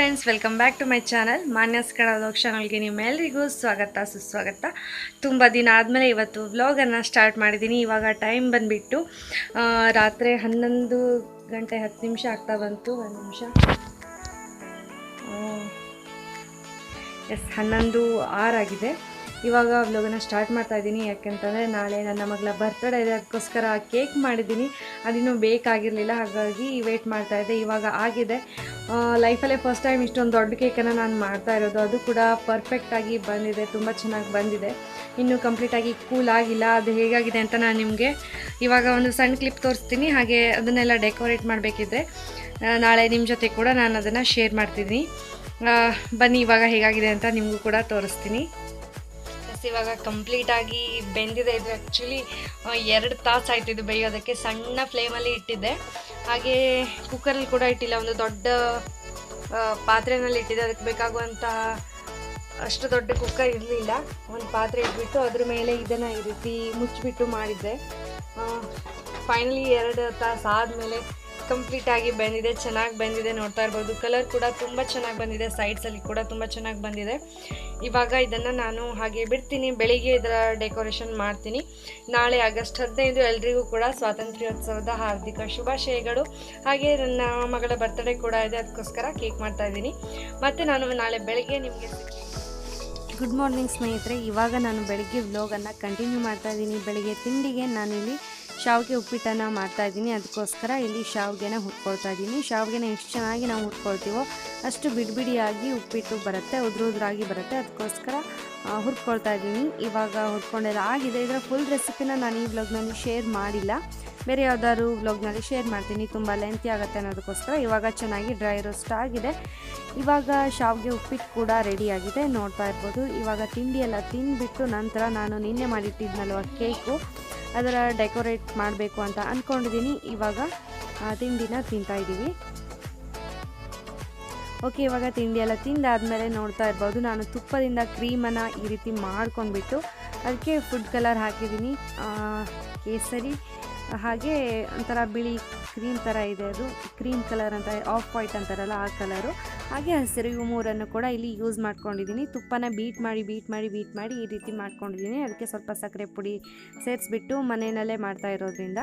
friends welcome back to my channel Manya's vlog ಚಾನಲ್ಗೆ ನಿಮ್ಮೆಲ್ಲರಿಗೂ ಸ್ವಾಗತ, ಸುಸ್ವಾಗತ. ತುಂಬ ದಿನ ಆದಮೇಲೆ ಇವತ್ತು ವ್ಲಾಗನ್ನು ಸ್ಟಾರ್ಟ್ ಮಾಡಿದ್ದೀನಿ ಇವಾಗ ಟೈಮ್ ಬಂದುಬಿಟ್ಟು ರಾತ್ರಿ ಹನ್ನೊಂದು ಗಂಟೆ ಹತ್ತು ನಿಮಿಷ ಆಗ್ತಾ ಬಂತು, ಒಂದು ನಿಮಿಷ. ಎಸ್ ಹನ್ನೊಂದು ಆರಾಗಿದೆ ಇವಾಗ ವ್ಲಾಗನ್ನು ಸ್ಟಾರ್ಟ್ ಮಾಡ್ತಾ ಇದ್ದೀನಿ. ಯಾಕೆಂತಂದರೆ ನಾಳೆ ನನ್ನ ಮಗಳ ಬರ್ತ್ಡೇ ಇದೆ. ಅದಕ್ಕೋಸ್ಕರ ಕೇಕ್ ಮಾಡಿದ್ದೀನಿ. ಅದಿನ್ನೂ ಬೇಕಾಗಿರಲಿಲ್ಲ. ಹಾಗಾಗಿ ವೆಯ್ಟ್ ಮಾಡ್ತಾ ಇದ್ದೆ. ಇವಾಗ ಆಗಿದೆ. ಲೈಫಲ್ಲೇ ಫಸ್ಟ್ ಟೈಮ್ ಇಷ್ಟೊಂದು ದೊಡ್ಡ ಕೇಕನ್ನು ನಾನು ಮಾಡ್ತಾ ಇರೋದು. ಅದು ಕೂಡ ಪರ್ಫೆಕ್ಟಾಗಿ ಬಂದಿದೆ. ತುಂಬ ಚೆನ್ನಾಗಿ ಬಂದಿದೆ. ಇನ್ನೂ ಕಂಪ್ಲೀಟಾಗಿ ಕೂಲ್ ಆಗಿಲ್ಲ. ಅದು ಹೇಗಾಗಿದೆ ಅಂತ ನಾನು ನಿಮಗೆ ಇವಾಗ ಒಂದು ಸಣ್ಣ ಕ್ಲಿಪ್ ತೋರಿಸ್ತೀನಿ. ಹಾಗೆ ಅದನ್ನೆಲ್ಲ ಡೆಕೋರೇಟ್ ಮಾಡಬೇಕಿದ್ರೆ ನಾಳೆ ನಿಮ್ಮ ಜೊತೆ ಕೂಡ ನಾನು ಅದನ್ನು ಶೇರ್ ಮಾಡ್ತಿದ್ದೀನಿ ಬನ್ನಿ ಇವಾಗ ಹೇಗಾಗಿದೆ ಅಂತ ನಿಮಗೂ ಕೂಡ ತೋರಿಸ್ತೀನಿ. ಎಸ್, ಇವಾಗ ಕಂಪ್ಲೀಟಾಗಿ ಬೆಂದಿದೆ. ಇದು ಆ್ಯಕ್ಚುಲಿ ಎರಡು ತಾಸು ಆಯ್ತು ಇದು ಬೇಯೋದಕ್ಕೆ ಸಣ್ಣ ಫ್ಲೇಮಲ್ಲಿ ಇಟ್ಟಿದ್ದೆ. ಹಾಗೆ ಕುಕ್ಕರಲ್ಲಿ ಕೂಡ ಇಟ್ಟಿಲ್ಲ. ಒಂದು ದೊಡ್ಡ ಪಾತ್ರೆನಲ್ಲಿ ಇಟ್ಟಿದ್ದೆ. ಅದಕ್ಕೆ ಬೇಕಾಗುವಂತಹ ಅಷ್ಟು ದೊಡ್ಡ ಕುಕ್ಕರ್ ಇರಲಿಲ್ಲ. ಒಂದು ಪಾತ್ರೆ ಇಟ್ಬಿಟ್ಟು ಅದ್ರ ಮೇಲೆ ಇದನ್ನು ಈ ರೀತಿ ಮುಚ್ಚಿಬಿಟ್ಟು ಮಾಡಿದ್ದೆ. ಫೈನಲಿ ಎರಡು ತಾಸು ಆದಮೇಲೆ ಕಂಪ್ಲೀಟಾಗಿ ಬಂದಿದೆ, ಚೆನ್ನಾಗಿ ಬಂದಿದೆ, ನೋಡ್ತಾ ಇರ್ಬೋದು. ಕಲರ್ ಕೂಡ ತುಂಬ ಚೆನ್ನಾಗಿ ಬಂದಿದೆ ಸೈಡ್ಸಲ್ಲಿ ಕೂಡ ತುಂಬ ಚೆನ್ನಾಗಿ ಬಂದಿದೆ. ಇವಾಗ ಇದನ್ನು ನಾನು ಹಾಗೆ ಬಿಡ್ತೀನಿ, ಬೆಳಿಗ್ಗೆ ಇದರ ಡೆಕೋರೇಷನ್ ಮಾಡ್ತೀನಿ. ನಾಳೆ ಆಗಸ್ಟ್ ಹದಿನೈದು ಎಲ್ರಿಗೂ ಕೂಡ ಸ್ವಾತಂತ್ರ್ಯೋತ್ಸವದ ಹಾರ್ದಿಕ ಶುಭಾಶಯಗಳು. ಹಾಗೆ ನನ್ನ ಮಗಳ ಬರ್ತ್ಡೇ ಕೂಡ ಇದೆ, ಅದಕ್ಕೋಸ್ಕರ ಕೇಕ್ ಮಾಡ್ತಾ ಇದ್ದೀನಿ. ಮತ್ತು ನಾನು ನಾಳೆ ಬೆಳಗ್ಗೆ ನಿಮಗೆ ಗುಡ್ ಮಾರ್ನಿಂಗ್ ಸ್ನೇಹಿತರೆ, ಇವಾಗ ನಾನು ಬೆಳಗ್ಗೆ ವ್ಲೋಗನ್ನು ಕಂಟಿನ್ಯೂ ಮಾಡ್ತಾ ಇದ್ದೀನಿ. ಬೆಳಿಗ್ಗೆ ತಿಂಡಿಗೆ ನಾನಿಲ್ಲಿ ಶಾವಿಗೆ ಉಪ್ಪಿಟ್ಟನ್ನು ಮಾಡ್ತಾ ಇದ್ದೀನಿ. ಅದಕ್ಕೋಸ್ಕರ ಇಲ್ಲಿ ಶಾವಿಗೆನ ಹುರ್ಕೊಳ್ತಾ ಇದ್ದೀನಿ. ಶಾವಿಗೆನ ಎಷ್ಟು ಚೆನ್ನಾಗಿ ನಾವು ಹುರ್ಕೊಳ್ತೀವೋ ಅಷ್ಟು ಬಿಡಿಬಿಡಿಯಾಗಿ ಉಪ್ಪಿಟ್ಟು ಬರುತ್ತೆ, ಉದ್ರುದ್ರಾಗಿ ಬರುತ್ತೆ. ಅದಕ್ಕೋಸ್ಕರ ಹುರ್ಕೊಳ್ತಾ ಇದ್ದೀನಿ. ಇವಾಗ ಹುರ್ಕೊಂಡೆಲ್ಲ ಆಗಿದೆ ಇದರ ಫುಲ್ ರೆಸಿಪಿನ ನಾನು ಈ ವ್ಲಾಗ್ನಲ್ಲಿ ಶೇರ್ ಮಾಡಿಲ್ಲ. ಬೇರೆ ಯಾವ್ದಾದ್ರು ವ್ಲಾಗ್ನಲ್ಲಿ ಶೇರ್ ಮಾಡ್ತೀನಿ. ತುಂಬ ಲೆಂತಿ ಆಗುತ್ತೆ ಅನ್ನೋದಕ್ಕೋಸ್ಕರ. ಇವಾಗ ಚೆನ್ನಾಗಿ ಡ್ರೈ ರೋಸ್ಟ್ ಆಗಿದೆ. ಇವಾಗ ಶಾವಿಗೆ ಉಪ್ಪಿಟ್ಟು ಕೂಡ ರೆಡಿಯಾಗಿದೆ ನೋಡ್ತಾ ಇರ್ಬೋದು. ಇವಾಗ ತಿಂಡಿ ಎಲ್ಲ ತಿಂದ್ಬಿಟ್ಟು ನಂತರ ನಾನು ನಿನ್ನೆ ಮಾಡಿಟ್ಟಿದ್ನಲ್ವ ಕೇಕು ಅದರ ಡೆಕೋರೇಟ್ ಮಾಡಬೇಕು ಅಂತ ಅಂದ್ಕೊಂಡಿದ್ದೀನಿ ಇವಾಗ ತಿಂಡಿನ ತಿಂತಾ ಇದ್ದೀವಿ. ಓಕೆ, ಇವಾಗ ತಿಂಡಿ ಎಲ್ಲ ತಿಂದಾದಮೇಲೆ ನೋಡ್ತಾ ಇರ್ಬೋದು. ನಾನು ತುಪ್ಪದಿಂದ ಕ್ರೀಮನ್ನು ಈ ರೀತಿ ಮಾಡ್ಕೊಂಡ್ಬಿಟ್ಟು, ಅದಕ್ಕೆ ಫುಡ್ ಕಲರ್ ಹಾಕಿದ್ದೀನಿ. ಕೇಸರಿ ಹಾಗೆ ಒಂಥರ ಬಿಳಿ ಕ್ರೀಮ್ ಥರ ಇದೆ ಅದು. ಕ್ರೀಮ್ ಕಲರ್ ಅಂತ ಆಫ್ ವೈಟ್ ಅಂತಾರಲ್ಲ ಆ ಕಲರು ಹಾಗೆ ಹಸಿರು ಇವು ಮೂರನ್ನು ಕೂಡ ಇಲ್ಲಿ ಯೂಸ್ ಮಾಡ್ಕೊಂಡಿದ್ದೀನಿ. ತುಪ್ಪನ ಬೀಟ್ ಮಾಡಿ ಬೀಟ್ ಮಾಡಿ ಬೀಟ್ ಮಾಡಿ ಈ ರೀತಿ ಮಾಡ್ಕೊಂಡಿದ್ದೀನಿ. ಅದಕ್ಕೆ ಸ್ವಲ್ಪ ಸಕ್ಕರೆ ಪುಡಿ ಸೇರಿಸ್ಬಿಟ್ಟು ಮನೆಯಲ್ಲೇ ಮಾಡ್ತಾ ಇರೋದ್ರಿಂದ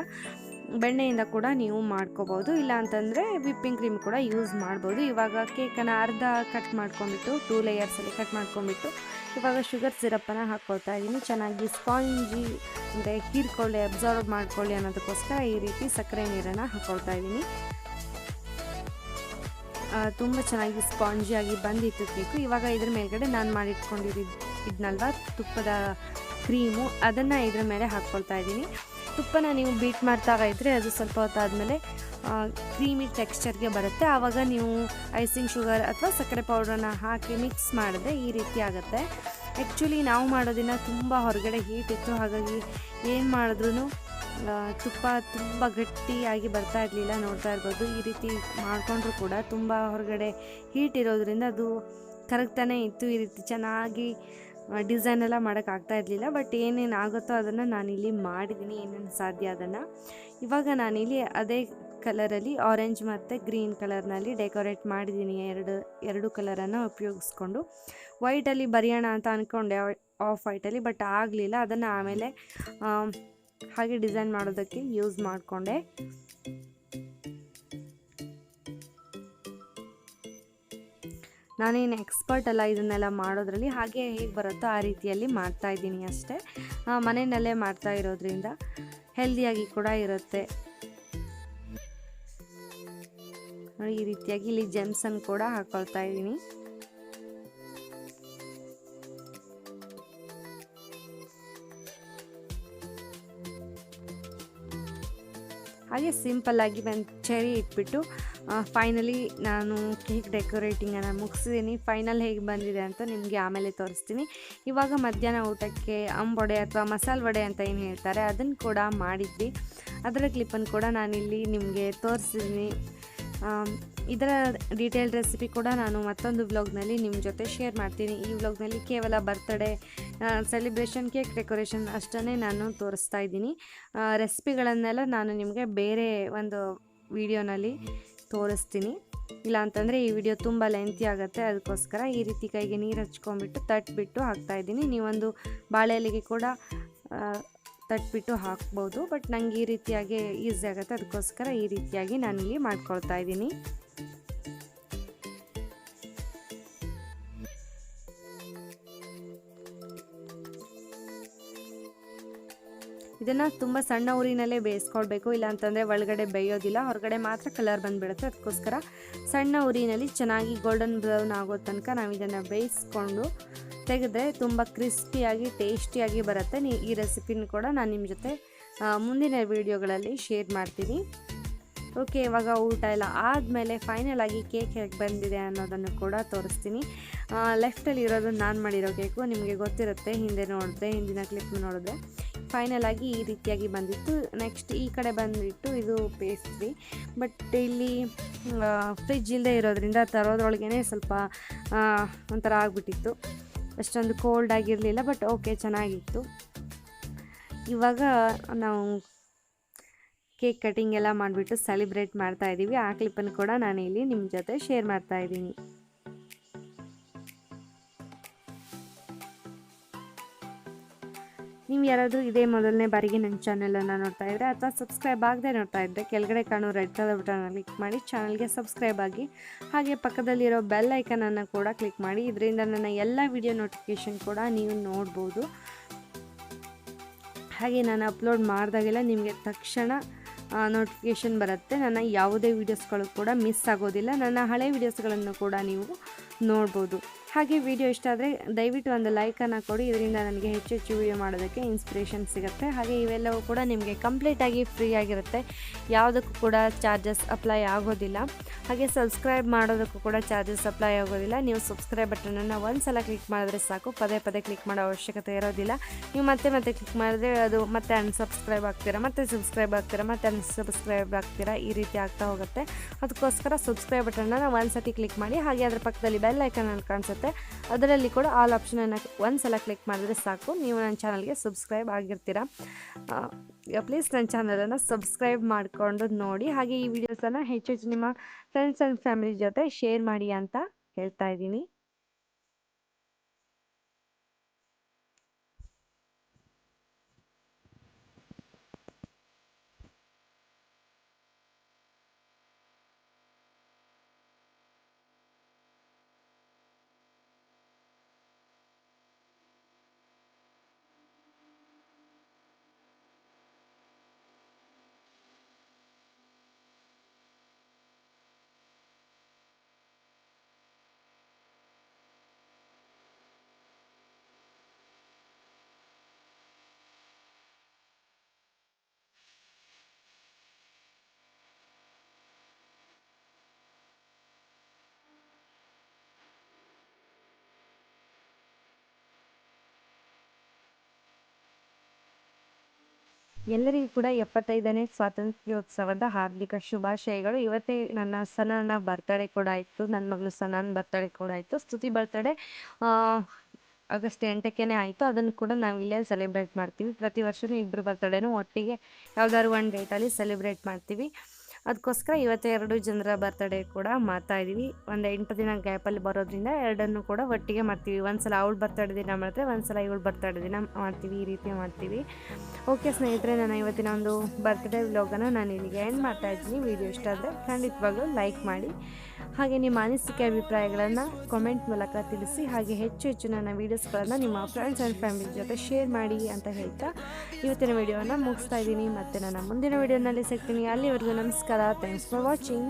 ಬೆಣ್ಣೆಯಿಂದ ಕೂಡ ನೀವು ಮಾಡ್ಕೋಬೋದು. ಇಲ್ಲ ಅಂತಂದರೆ ವಿಪ್ಪಿಂಗ್ ಕ್ರೀಮ್ ಕೂಡ ಯೂಸ್ ಮಾಡ್ಬೋದು. ಇವಾಗ ಕೇಕನ್ನು ಅರ್ಧ ಕಟ್ ಮಾಡ್ಕೊಂಬಿಟ್ಟು ಟೂ ಲೇಯರ್ಸಲ್ಲಿ ಕಟ್ ಮಾಡ್ಕೊಂಬಿಟ್ಟು ಇವಾಗ ಶುಗರ್ ಸಿರಪ್ಪನ್ನು ಹಾಕ್ಕೊಳ್ತಾ ಇದ್ದೀನಿ ಚೆನ್ನಾಗಿ ಸ್ಪಾಂಜಿ, ಅಂದರೆ ಹೀರ್ಕೊಳ್ಳಿ ಅಬ್ಸರ್ವ್ ಮಾಡ್ಕೊಳ್ಳಿ ಅನ್ನೋದಕ್ಕೋಸ್ಕರ ಈ ರೀತಿ ಸಕ್ಕರೆ ನೀರನ್ನು ಹಾಕ್ಕೊಳ್ತಾ ಇದ್ದೀನಿ ತುಂಬ ಚೆನ್ನಾಗಿ ಸ್ಪಾಂಜಿಯಾಗಿ ಬಂದಿತ್ತು ಕೇಕು ಇವಾಗ ಇದ್ರ ಮೇಲ್ಗಡೆ ನಾನು ಮಾಡಿಟ್ಕೊಂಡಿದ್ದು ಇದ್ನಲ್ವ? ತುಪ್ಪದ ಕ್ರೀಮು ಅದನ್ನು ಇದ್ರ ಮೇಲೆ ಹಾಕ್ಕೊಳ್ತಾ ಇದ್ದೀನಿ ತುಪ್ಪನ ನೀವು ಬೀಟ್ ಮಾಡ್ತಾ ಇದ್ದರೆ ಅದು ಸ್ವಲ್ಪ ಹೊತ್ತಾದಮೇಲೆ ಕ್ರೀಮಿ ಟೆಕ್ಸ್ಚರ್ಗೆ ಬರುತ್ತೆ. ಆವಾಗ ನೀವು ಐಸಿಂಗ್ ಶುಗರ್ ಅಥವಾ ಸಕ್ಕರೆ ಪೌಡ್ರನ್ನ ಹಾಕಿ ಮಿಕ್ಸ್ ಮಾಡಿದ್ರೆ ಈ ರೀತಿ ಆಗುತ್ತೆ. ಆ್ಯಕ್ಚುಲಿ ನಾವು ಮಾಡೋದಿನ ತುಂಬ ಹೊರಗಡೆ ಹೀಟ್ ಇತ್ತು. ಹಾಗಾಗಿ ಏನು ಮಾಡಿದ್ರೂ ತುಪ್ಪ ತುಂಬ ಗಟ್ಟಿಯಾಗಿ ಬರ್ತಾ ಇರಲಿಲ್ಲ. ನೋಡ್ತಾ ಇರ್ಬೋದು, ಈ ರೀತಿ ಮಾಡಿಕೊಂಡ್ರು ಕೂಡ ತುಂಬ ಹೊರಗಡೆ ಹೀಟ್ ಇರೋದ್ರಿಂದ ಅದು ಕರಗ್ತಾನೆ ಇತ್ತು. ಈ ರೀತಿ ಚೆನ್ನಾಗಿ ಡಿಸೈನ್ ಎಲ್ಲ ಮಾಡೋಕ್ಕಾಗ್ತಾ ಇರಲಿಲ್ಲ ಬಟ್ ಏನೇನು ಆಗುತ್ತೋ ಅದನ್ನು ನಾನಿಲ್ಲಿ ಮಾಡಿದ್ದೀನಿ ಏನೇನು ಸಾಧ್ಯ ಅದನ್ನು. ಇವಾಗ ನಾನಿಲ್ಲಿ ಅದೇ ಕಲರಲ್ಲಿ ಆರೆಂಜ್ ಮತ್ತು ಗ್ರೀನ್ ಕಲರ್ನಲ್ಲಿ ಡೆಕೋರೇಟ್ ಮಾಡಿದ್ದೀನಿ ಎರಡು ಎರಡು ಕಲರನ್ನು ಉಪಯೋಗಿಸ್ಕೊಂಡು. ವೈಟಲ್ಲಿ ಬರೆಯೋಣ ಅಂತ ಅಂದ್ಕೊಂಡೆ ಆಫ್ ವೈಟಲ್ಲಿ ಬಟ್ ಆಗಲಿಲ್ಲ. ಅದನ್ನು ಆಮೇಲೆ ಹಾಗೆ ಡಿಸೈನ್ ಮಾಡೋದಕ್ಕೆ ಯೂಸ್ ಮಾಡಿಕೊಂಡೆ. ನಾನೇನು ಎಕ್ಸ್ಪರ್ಟ್ ಅಲ್ಲ ಇದನ್ನೆಲ್ಲ ಮಾಡೋದ್ರಲ್ಲಿ, ಹಾಗೆ ಹೇಗೆ ಬರುತ್ತೋ ಆ ರೀತಿಯಲ್ಲಿ ಮಾಡ್ತಾ ಇದ್ದೀನಿ ಅಷ್ಟೇ. ಮನೆಯಲ್ಲೇ ಮಾಡ್ತಾ ಇರೋದ್ರಿಂದ ಹೆಲ್ದಿಯಾಗಿ ಕೂಡ ಇರುತ್ತೆ. ನೋಡಿ, ಈ ರೀತಿಯಾಗಿ ಇಲ್ಲಿ ಜೆಮ್ಸನ್ ಕೂಡ ಹಾಕೊಳ್ತಾ ಇದ್ದೀನಿ. ಹಾಗೆ ಸಿಂಪಲ್ಲಾಗಿ ಒಂದು ಚೆರಿ ಇಟ್ಬಿಟ್ಟು ಫೈನಲಿ ನಾನು ಕೇಕ್ ಡೆಕೋರೇಟಿಂಗನ್ನು ಮುಗಿಸಿದ್ದೀನಿ ಫೈನಲ್ ಹೇಗೆ ಬಂದಿದೆ ಅಂತ ನಿಮಗೆ ಆಮೇಲೆ ತೋರಿಸ್ತೀನಿ. ಇವಾಗ ಮಧ್ಯಾಹ್ನ ಊಟಕ್ಕೆ ಅಂಬೊಡೆ ಅಥವಾ ಮಸಾಲೆ ವಡೆ ಅಂತ ಏನು ಹೇಳ್ತಾರೆ ಅದನ್ನು ಕೂಡ ಮಾಡಿದ್ವಿ. ಅದರ ಕ್ಲಿಪ್ಪನ್ನು ಕೂಡ ನಾನಿಲ್ಲಿ ನಿಮಗೆ ತೋರಿಸಿದ್ದೀನಿ ಇದರ ಡೀಟೇಲ್ ರೆಸಿಪಿ ಕೂಡ ನಾನು ಮತ್ತೊಂದು ವ್ಲಾಗ್ನಲ್ಲಿ ನಿಮ್ಮ ಜೊತೆ ಶೇರ್ ಮಾಡ್ತೀನಿ. ಈ ವ್ಲಾಗ್ನಲ್ಲಿ ಕೇವಲ ಬರ್ತ್ಡೇ ಸೆಲೆಬ್ರೇಷನ್ ಕೇಕ್ ಡೆಕೋರೇಷನ್ ಅಷ್ಟನ್ನೇ ನಾನು ತೋರಿಸ್ತಾ ಇದ್ದೀನಿ. ರೆಸಿಪಿಗಳನ್ನೆಲ್ಲ ನಾನು ನಿಮಗೆ ಬೇರೆ ಒಂದು ವಿಡಿಯೋನಲ್ಲಿ ತೋರಿಸ್ತೀನಿ. ಇಲ್ಲ ಅಂತಂದರೆ ಈ ವಿಡಿಯೋ ತುಂಬ ಲೆಂತಿ ಆಗುತ್ತೆ. ಅದಕ್ಕೋಸ್ಕರ ಈ ರೀತಿ ಕೈಗೆ ನೀರು ಹಚ್ಕೊಂಡ್ಬಿಟ್ಟು ತಟ್ಬಿಟ್ಟು ಹಾಕ್ತಾಯಿದ್ದೀನಿ ನೀವೊಂದು ಬಾಳೆ ಎಲೆಗೆ ಕೂಡ ತಟ್ಬಿಟ್ಟು ಹಾಕ್ಬೋದು. ಬಟ್ ನನಗೆ ಈ ರೀತಿಯಾಗಿ ಈಸಿ ಆಗುತ್ತೆ. ಅದಕ್ಕೋಸ್ಕರ ಈ ರೀತಿಯಾಗಿ ನಾನಿಲ್ಲಿ ಮಾಡ್ಕೊಳ್ತಾ ಇದ್ದೀನಿ. ಇದನ್ನು ತುಂಬ ಸಣ್ಣ ಊರಿನಲ್ಲೇ ಬೇಯಿಸ್ಕೊಳ್ಬೇಕು ಇಲ್ಲ ಅಂತಂದರೆ ಒಳಗಡೆ ಬೇಯೋದಿಲ್ಲ. ಹೊರಗಡೆ ಮಾತ್ರ ಕಲರ್ ಬಂದುಬಿಡುತ್ತೆ. ಅದಕ್ಕೋಸ್ಕರ ಸಣ್ಣ ಊರಿನಲ್ಲಿ ಚೆನ್ನಾಗಿ ಗೋಲ್ಡನ್ ಬ್ರೌನ್ ಆಗೋ ತನಕ ನಾವು ಇದನ್ನು ಬೇಯಿಸ್ಕೊಂಡು ತೆಗೆದ್ರೆ ತುಂಬ ಕ್ರಿಸ್ಪಿಯಾಗಿ ಟೇಸ್ಟಿಯಾಗಿ ಬರುತ್ತೆ. ನೀ ಈ ರೆಸಿಪಿನ ಕೂಡ ನಾನು ನಿಮ್ಮ ಜೊತೆ ಮುಂದಿನ ವೀಡಿಯೋಗಳಲ್ಲಿ ಶೇರ್ ಮಾಡ್ತೀನಿ. ಓಕೆ ಇವಾಗ ಊಟ ಎಲ್ಲ ಆದಮೇಲೆ ಫೈನಲ್ ಆಗಿ ಕೇಕ್ ಹೇಗೆ ಬಂದಿದೆ ಅನ್ನೋದನ್ನು ಕೂಡ ತೋರಿಸ್ತೀನಿ. ಲೆಫ್ಟಲ್ಲಿ ಇರೋದು ನಾನು ಮಾಡಿರೋ ಕೇಕು ನಿಮಗೆ ಗೊತ್ತಿರುತ್ತೆ, ಹಿಂದೆ ನೋಡಿದ್ರೆ ಹಿಂದಿನ ಕ್ಲಿಪ್ ನೋಡಿದ್ರೆ. ಫೈನಲ್ ಆಗಿ ಈ ರೀತಿಯಾಗಿ ಬಂದಿತ್ತು. ನೆಕ್ಸ್ಟ್ ಈ ಕಡೆ ಬಂದುಬಿಟ್ಟು ಇದು ಪೇಸ್ಟ್ರಿ ಬಟ್ ಇಲ್ಲಿ ಫ್ರಿಜ್ ಇಲ್ಲದೆ ಇರೋದ್ರಿಂದ ತರೋದ್ರೊಳಗೇ ಸ್ವಲ್ಪ ಒಂಥರ ಆಗಿಬಿಟ್ಟಿತ್ತು. ಅಷ್ಟೊಂದು ಕೋಲ್ಡ್ ಆಗಿರಲಿಲ್ಲ ಬಟ್ ಓಕೆ ಚೆನ್ನಾಗಿತ್ತು. ಇವಾಗ ನಾವು ಕೇಕ್ ಕಟಿಂಗ್ ಎಲ್ಲ ಮಾಡಿಬಿಟ್ಟು ಸೆಲಿಬ್ರೇಟ್ ಮಾಡ್ತಾ ಇದ್ದೀವಿ ಆ ಕ್ಲಿಪ್ಪನ್ನು ಕೂಡ ನಾನು ಇಲ್ಲಿ ನಿಮ್ಮ ಜೊತೆ ಶೇರ್ ಮಾಡ್ತಾ ಇದ್ದೀನಿ ನೀವು ಯಾರಾದರೂ ಇದೇ ಮೊದಲನೇ ಬಾರಿಗೆ ನನ್ನ ಚಾನಲನ್ನು ನೋಡ್ತಾ ಇದ್ದರೆ ಅಥವಾ ಸಬ್ಸ್ಕ್ರೈಬ್ ಆಗದೆ ನೋಡ್ತಾ ಇದ್ದರೆ ಕೆಳಗಡೆ ಕಾಣೋ ರೆಡ್ ಕಲರ್ ಬಟನ್ನ ಕ್ಲಿಕ್ ಮಾಡಿ ಚಾನಲ್ಗೆ ಸಬ್ಸ್ಕ್ರೈಬ್ ಆಗಿ. ಹಾಗೆ ಪಕ್ಕದಲ್ಲಿರೋ ಬೆಲ್ ಐಕನನ್ನು ಕೂಡ ಕ್ಲಿಕ್ ಮಾಡಿ. ಇದರಿಂದ ನನ್ನ ಎಲ್ಲ ವಿಡಿಯೋ ನೋಟಿಫಿಕೇಷನ್ ಕೂಡ ನೀವು ನೋಡ್ಬೋದು. ಹಾಗೆ ನಾನು ಅಪ್ಲೋಡ್ ಮಾಡಿದಾಗೆಲ್ಲ ನಿಮಗೆ ತಕ್ಷಣ ನೋಟಿಫಿಕೇಷನ್ ಬರುತ್ತೆ. ನನ್ನ ಯಾವುದೇ ವೀಡಿಯೋಸ್ಗಳು ಕೂಡ ಮಿಸ್ ಆಗೋದಿಲ್ಲ. ನನ್ನ ಹಳೆ ವೀಡಿಯೋಸ್ಗಳನ್ನು ಕೂಡ ನೀವು ನೋಡ್ಬೋದು. ಹಾಗೆ ವಿಡಿಯೋ ಇಷ್ಟ ಆದರೆ ದಯವಿಟ್ಟು ಒಂದು ಲೈಕನ್ನು ಕೊಡಿ. ಇದರಿಂದ ನನಗೆ ಹೆಚ್ಚು ಹೆಚ್ಚು ವಿಡಿಯೋ ಮಾಡೋದಕ್ಕೆ ಇನ್ಸ್ಪಿರೇಷನ್ ಸಿಗುತ್ತೆ. ಹಾಗೆ ಇವೆಲ್ಲವೂ ಕೂಡ ನಿಮಗೆ ಕಂಪ್ಲೀಟಾಗಿ ಫ್ರೀ ಆಗಿರುತ್ತೆ. ಯಾವುದಕ್ಕೂ ಕೂಡ ಚಾರ್ಜಸ್ ಅಪ್ಲೈ ಆಗೋದಿಲ್ಲ. ಹಾಗೆ ಸಬ್ಸ್ಕ್ರೈಬ್ ಮಾಡೋದಕ್ಕೂ ಕೂಡ ಚಾರ್ಜಸ್ ಅಪ್ಲೈ ಆಗೋದಿಲ್ಲ. ನೀವು ಸಬ್ಸ್ಕ್ರೈಬ್ ಬಟನನ್ನು ಒಂದು ಸಲ ಕ್ಲಿಕ್ ಮಾಡಿದ್ರೆ ಸಾಕು. ಪದೇ ಪದೇ ಕ್ಲಿಕ್ ಮಾಡೋ ಅವಶ್ಯಕತೆ ಇರೋದಿಲ್ಲ. ನೀವು ಮತ್ತೆ ಮತ್ತೆ ಕ್ಲಿಕ್ ಮಾಡಿದ್ರೆ ಅದು ಮತ್ತೆ ಅನ್ಸಬ್ಸ್ಕ್ರೈಬ್ ಆಗ್ತೀರಾ, ಮತ್ತೆ ಸಬ್ಸ್ಕ್ರೈಬ್ ಆಗ್ತೀರಾ, ಮತ್ತೆ ಅನ್ಸಬ್ಸ್ಕ್ರೈಬ್ ಆಗ್ತೀರಾ ಈ ರೀತಿ ಆಗ್ತಾ ಹೋಗುತ್ತೆ. ಅದಕ್ಕೋಸ್ಕರ ಸಬ್ಸ್ಕ್ರೈಬ್ ಬಟನನ್ನು ಒಂದು ಸತಿ ಕ್ಲಿಕ್ ಮಾಡಿ. ಹಾಗೆ ಅದರ ಪಕ್ಕದಲ್ಲಿ ಬೆಲ್ ಐಕನ್ ಅಂತ ಕಾಣಿಸುತ್ತೆ ಅದರಲ್ಲಿ ಕೂಡ ಆಲ್ ಆಪ್ಷನನ್ನು ಒಂದು ಸಲ ಕ್ಲಿಕ್ ಮಾಡಿದ್ರೆ ಸಾಕು. ನೀವು ನನ್ನ ಚಾನಲ್ಗೆ ಸಬ್ಸ್ಕ್ರೈಬ್ ಆಗಿರ್ತೀರಾ? ಪ್ಲೀಸ್ ನನ್ನ ಚಾನಲನ್ನು ಸಬ್ಸ್ಕ್ರೈಬ್ ಮಾಡಿಕೊಂಡು ನೋಡಿ. ಹಾಗೆ ಈ ವಿಡಿಯೋಸನ್ನು ಹೆಚ್ಚು ಹೆಚ್ಚು ನಿಮ್ಮ ಫ್ರೆಂಡ್ಸ್ ಆ್ಯಂಡ್ ಫ್ಯಾಮಿಲಿ ಜೊತೆ ಶೇರ್ ಮಾಡಿ ಅಂತ ಹೇಳ್ತಾ ಇದ್ದೀನಿ. ಎಲ್ಲರಿಗೂ ಕೂಡ ಎಪ್ಪತ್ತೈದನೇ ಸ್ವಾತಂತ್ರ್ಯೋತ್ಸವದ ಹಾರ್ದಿಕ ಶುಭಾಶಯಗಳು. ಇವತ್ತೇ ನನ್ನ ಸನನ ಬರ್ತಡೇ ಕೂಡ ಆಯಿತು ನನ್ನ ಮಗಳು ಸನನ್ ಬರ್ತಡೇ ಕೂಡ ಆಯಿತು ಸ್ತುತಿ ಬರ್ತಡೇ ಆಗಸ್ಟ್ ಎಂಟಕ್ಕೇ ಆಯಿತು. ಅದನ್ನು ಕೂಡ ನಾವು ಇಲ್ಲೇ ಸೆಲೆಬ್ರೇಟ್ ಮಾಡ್ತೀವಿ. ಪ್ರತಿ ವರ್ಷವೂ ಇಬ್ಬರು ಬರ್ತಡೇನೂ ಒಟ್ಟಿಗೆ ಯಾವುದಾದ್ರು ಒಂದು ಡೇಟಲ್ಲಿ ಸೆಲೆಬ್ರೇಟ್ ಮಾಡ್ತೀವಿ. ಅದಕ್ಕೋಸ್ಕರ ಇವತ್ತು ಎರಡು ಜನರ ಬರ್ತಡೇ ಕೂಡ ಮಾಡ್ತಾ ಇದ್ದೀವಿ ಒಂದು ಎಂಟು ದಿನ ಗ್ಯಾಪಲ್ಲಿ ಬರೋದ್ರಿಂದ ಎರಡನ್ನು ಕೂಡ ಒಟ್ಟಿಗೆ ಮಾಡ್ತೀವಿ. ಒಂದ್ಸಲ ಅವಳು ಬರ್ತಡೇ ದಿನ ಮಾಡಿದ್ರೆ ಒಂದ್ಸಲ ಇವಳು ಬರ್ತಡೇ ದಿನ ಮಾಡ್ತೀವಿ, ಈ ರೀತಿ ಮಾಡ್ತೀವಿ. ಓಕೆ ಸ್ನೇಹಿತರೆ ನಾನು ಇವತ್ತಿನ ಒಂದು ಬರ್ತ್ಡೇ ವ್ಲಾಗನ್ನು ನಾನು ಇಲ್ಲಿಗೆ ಎಂಡ್ ಮಾಡ್ತಾ ಇದ್ದೀನಿ. ವಿಡಿಯೋ ಇಷ್ಟ ಆದರೆ ಖಂಡಿತವಾಗ್ಲೂ ಲೈಕ್ ಮಾಡಿ. ಹಾಗೆ ನಿಮ್ಮ ಅನಿಸಿಕೆ, ಅಭಿಪ್ರಾಯಗಳನ್ನು ಕಾಮೆಂಟ್ ಮೂಲಕ ತಿಳಿಸಿ, ಹಾಗೆ ಹೆಚ್ಚು ಹೆಚ್ಚು ನನ್ನ ವೀಡಿಯೋಸ್ಗಳನ್ನು ನಿಮ್ಮ ಫ್ರೆಂಡ್ಸ್ ಆ್ಯಂಡ್ ಫ್ಯಾಮಿಲಿ ಜೊತೆ ಶೇರ್ ಮಾಡಿ ಅಂತ ಹೇಳ್ತಾ ಇವತ್ತಿನ ವಿಡಿಯೋನ ಮುಗಿಸ್ತಾ ಇದ್ದೀನಿ. ಮತ್ತು ನನ್ನ ಮುಂದಿನ ವೀಡಿಯೋನಲ್ಲಿ ಸಿಗ್ತೀನಿ ಅಲ್ಲಿವರೆಗೂ ನಮಸ್ಕಾರ. Thanks for watching